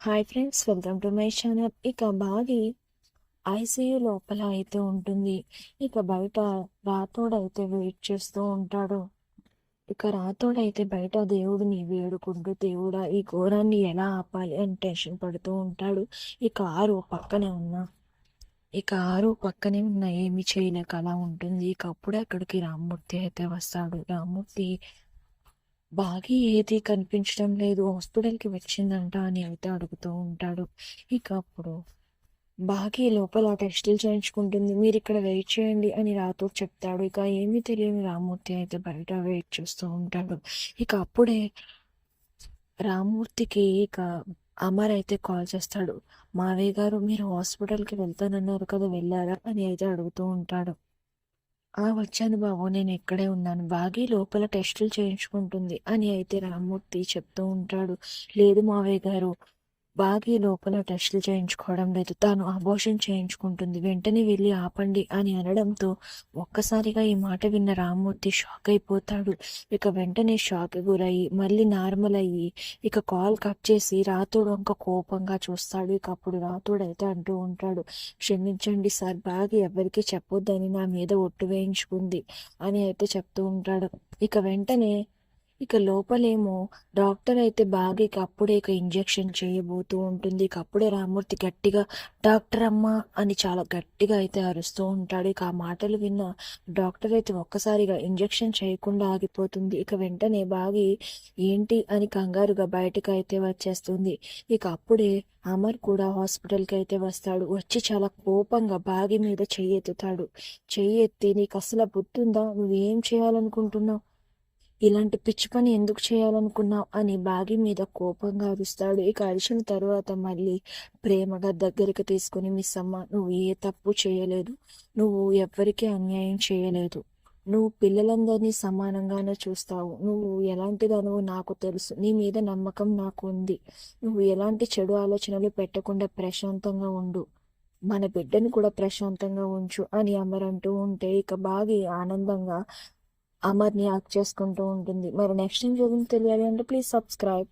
Hi friends welcome to my channel. ఇక బాగి ICU లోపల అయితే ఉంటుంది. ఇక బయట రాతోడు అయితే వెయిట్ చేస్తూ ఉంటాడు. ఇక రాతోడు అయితే బయట దేవుడిని వేడుకుంటూ దేవుడా ఈ ఘోరాన్ని ఎలా ఆపాలి అని టెన్షన్ పడుతూ ఉంటాడు. ఇక ఆరు పక్కనే ఉన్న ఇక ఆరు పక్కనే ఉన్న ఏమి చేయలేక అలా ఉంటుంది. ఇక అప్పుడే అక్కడికి రామ్మూర్తి అయితే వస్తాడు. రామ్మూర్తి బాగా ఏది కనిపించడం లేదు. హాస్పిటల్కి వచ్చిందంట అని అయితే అడుగుతూ ఉంటాడు. ఇక అప్పుడు బాగా లోపల టెస్టులు చేయించుకుంటుంది. మీరు ఇక్కడ వెయిట్ చేయండి అని రాతో చెప్తాడు. ఇక ఏమీ తెలియని రామ్మూర్తి అయితే బయట వెయిట్ చేస్తూ ఉంటాడు. ఇక అప్పుడే రామ్మూర్తికి ఇక అమర్ అయితే కాల్ చేస్తాడు. మావయ్య గారు మీరు హాస్పిటల్కి వెళ్తానన్నారు కదా వెళ్ళారా? అని అయితే అడుగుతూ ఉంటాడు. ఆ వచ్చాను బాబు. నేను ఇక్కడే ఉన్నాను. బాగి లోపల టెస్టులు చేయించుకుంటుంది అని అయితే రామ్మూర్తి చెప్తూ ఉంటాడు. లేదు మావయ్య గారు బాగి లోపల టెస్టులు చేయించుకోవడం లేదు. తాను అబోషన్ చేయించుకుంటుంది. వెంటనే వెళ్ళి ఆపండి అని అనడంతో ఒక్కసారిగా ఈ మాట విన్న రామ్మూర్తి షాక్ అయిపోతాడు. ఇక వెంటనే షాక్ గురయ్యి మళ్ళీ నార్మల్ అయ్యి ఇక కాల్ కట్ చేసి రాతోడు ఇంకా కోపంగా చూస్తాడు. ఇక అప్పుడు రాతోడు అయితే అంటూ ఉంటాడు క్షమించండి సార్ బాగా ఎవరికి చెప్పొద్దని నా మీద ఒట్టు వేయించుకుంది అని అయితే చెప్తూ ఉంటాడు. ఇక వెంటనే ఇక లోపలేమో డాక్టర్ అయితే బాగా ఇక అప్పుడే ఇక ఇంజెక్షన్ చేయబోతూ ఉంటుంది. ఇక అప్పుడే రామూర్తి గట్టిగా డాక్టర్ అమ్మ అని చాలా గట్టిగా అయితే అరుస్తూ ఉంటాడు. ఇక ఆ మాటలు విన్న డాక్టర్ అయితే ఒక్కసారిగా ఇంజెక్షన్ చేయకుండా ఆగిపోతుంది. ఇక వెంటనే బాగి ఏంటి? అని కంగారుగా బయటకు అయితే వచ్చేస్తుంది. ఇక అప్పుడే అమర్ కూడా హాస్పిటల్కి అయితే వస్తాడు. వచ్చి చాలా కోపంగా బాగి మీద చెయ్యి ఎత్తుతాడు చెయ్యి ఎత్తి నీకు అసలు బుద్ధుందా? నువ్వేం చేయాలనుకుంటున్నావు? ఇలాంటి పిచ్చి పని ఎందుకు చేయాలనుకున్నావు అని బాగి మీద కోపంగా అరుస్తాడు. ఇక అరిచిన తర్వాత మళ్ళీ ప్రేమగా దగ్గరికి తీసుకుని మిస్ అమ్మ నువ్వు ఏ తప్పు చేయలేదు. నువ్వు ఎవ్వరికీ అన్యాయం చేయలేదు. నువ్వు పిల్లలందరినీ సమానంగానే చూస్తావు. నువ్వు ఎలాంటిదనో నాకు తెలుసు. నీ మీద నమ్మకం నాకు ఉంది. నువ్వు ఎలాంటి చెడు ఆలోచనలు పెట్టకుండా ప్రశాంతంగా ఉండు. మన బిడ్డను కూడా ప్రశాంతంగా ఉంచు అని అమర్ అంటూ ఉంటే ఇక బాగి ఆనందంగా అమర్ని యాక్ట్ చేసుకుంటూ ఉంటుంది. మరి నెక్స్ట్ ఏం జరిగింది తెలియాలి అంటే ప్లీజ్ సబ్స్క్రైబ్